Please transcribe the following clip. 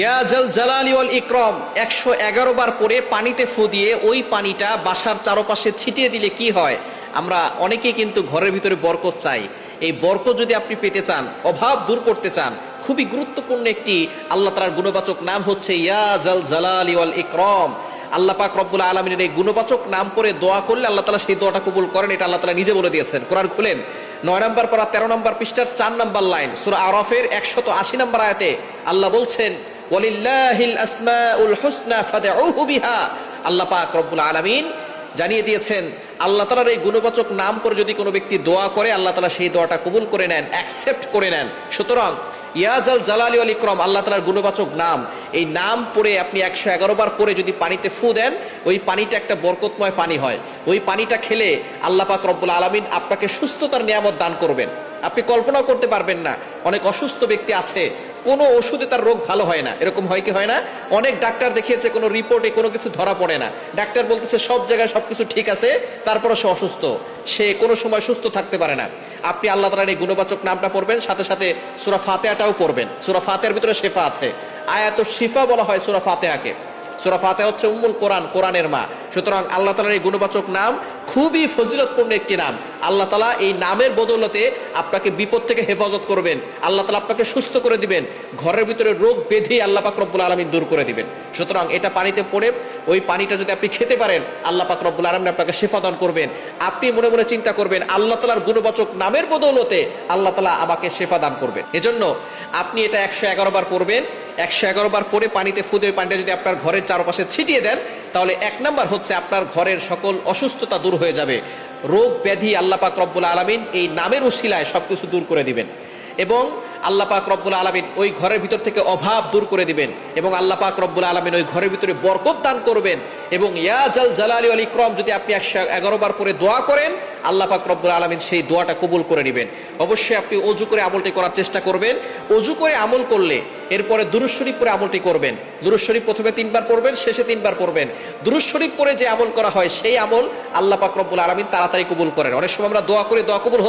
ইয়া জাল জালালি ওয়াল ইকরম, একশো এগারো বার পরে পানিতে ফু ওই পানিটা বাসার চারপাশে ছিটিয়ে দিলে কি হয়? আমরা অনেকেই কিন্তু ঘরের ভিতরে বরকত চাই। এই বরকত যদি আপনি পেতে চান, অভাব দূর করতে চান, খুবই গুরুত্বপূর্ণ একটি আল্লাহ তালার গুণবাচক নাম হচ্ছে ইয়া জাল জালালি ওয়াল ইকরম। আল্লাহ পাক রব্বুল আলমিনের এই গুণবাচক নাম করে দোয়া করলে আল্লাহ তালা সেই দোয়াটা কবুল করেন, এটা আল্লাহ তালা নিজে বলে দিয়েছেন। কোরআন খুলেন, নয় নম্বর পড়া তেরো নম্বর পৃষ্ঠার চার নম্বর লাইন, সুরা আরফের একশত আশি নম্বর আয়াতে আল্লাহ বলছেন হুসনা আলামিন জানিয়ে দিয়েছেন, আল্লাহ তালার এই গুণবাচক নাম করে যদি কোনো ব্যক্তি দোয়া করে, আল্লাহ তালা সেই দোয়াটা কবুল করে নেন অ্যাকসেপ্ট করে নেন। সুতরাং ইয়াজাল জালালি আল ইকরম, আল্লাহ তালার গুণবাচক নাম, এই নাম পড়ে আপনি একশো এগারো বার পরে যদি পানিতে ফু দেন, ওই পানিটা একটা বরকতময় পানি হয়। ওই পানিটা খেলে আল্লাহ পাক রব্বুল আলমিন আপনাকে সুস্থতার নিয়ামত দান করবেন। আপনি কল্পনাও করতে পারবেন না, অনেক অসুস্থ ব্যক্তি আছে কোনো ওষুধে তার রোগ ভালো হয় না। এরকম হয় কি হয় না? অনেক ডাক্তার দেখিয়েছে, কোনো রিপোর্টে কোনো কিছু ধরা পড়ে না। ডাক্তার বলতেছে, সব জায়গায় সবকিছু ঠিক আছে তারপরে সে অসুস্থ। সে কোনো সময় সুস্থ থাকতে পারে না। আপনি আল্লাহ তালার এই গুণবাচক নামটা পড়বেন, সাথে সাথে সুরা ফাতেহাটাও পড়বেন। সুরা ফাতেহার ভিতরে শেফা আছে। আয়াত শিফা বলা হয় সুরা ফাতেহাকে। সুরা ফাতে হচ্ছে উম্মুল কোরআন, কোরআনের মা। সুতরাং আল্লাহ তালার এই গুণবাচক নাম খুবই ফজিলতপূর্ণ একটি নাম। আল্লাহ তালা এই নামের বদৌলতে আপনাকে বিপদ থেকে হেফাজত করবেন। আল্লাহ তালা আপনাকে সুস্থ করে দিবেন। ঘরের ভিতরে রোগ বেঁধে আল্লাহ পাক রব্বুল আলমিন দূর করে দিবেন। সুতরাং এটা পানিতে পড়ে ওই পানিটা যদি আপনি খেতে পারেন, আল্লাহ পাক রব্বুল আলমিন আপনাকে শেফা দান করবেন। আপনি মনে মনে চিন্তা করবেন, আল্লাহ তালার গুণবাচক নামের বদৌলতে আল্লাহ তালা আমাকে শেফা দান করবেন। এজন্য আপনি এটা একশো এগারো বার পড়বেন। একশো এগারো বার পরে পানিতে ফুদে পানিটা যদি আপনার ঘরের চারপাশে ছিটিয়ে দেন, তাহলে এক নাম্বার হচ্ছে আপনার ঘরের সকল অসুস্থতা দূর হয়ে যাবে। রোগ ব্যাধি আল্লাপাক রব্বুল আলমিন এই নামের উশিলায় সবকিছু দূর করে দিবেন। এবং আল্লাহ পাক রব্বুল আলমিন ওই ঘরের ভিতর থেকে অভাব দূর করে দিবেন এবং আল্লাহ পাক রব্বুল আলমিন ওই ঘরের ভিতরে বরকত দান করবেন এবং ইয়াজাল জালালি আল ইকরম, যদি আপনি একশো এগারো বার পরে দোয়া করেন, আল্লাহ পাক রব্বুল আলমিন সেই দোয়াটা কবুল করে নেবেন। অবশ্যই আপনি অজু করে আমলটি করার চেষ্টা করবেন। অজু করে আমল করলে এরপরে দুরুজ শরীফ পরে আমলটি করবেন। দুরুজ শরীফ প্রথমে তিনবার পড়বেন, শেষে তিনবার পড়বেন। দুরুজ শরীফ পরে যে আমল করা হয়, সেই আমল আল্লাহ পাক রব্বুল আলমিন তাড়াতাড়ি কবুল করেন। অনেক সময় আমরা দোয়া করে, দোয়া কবুল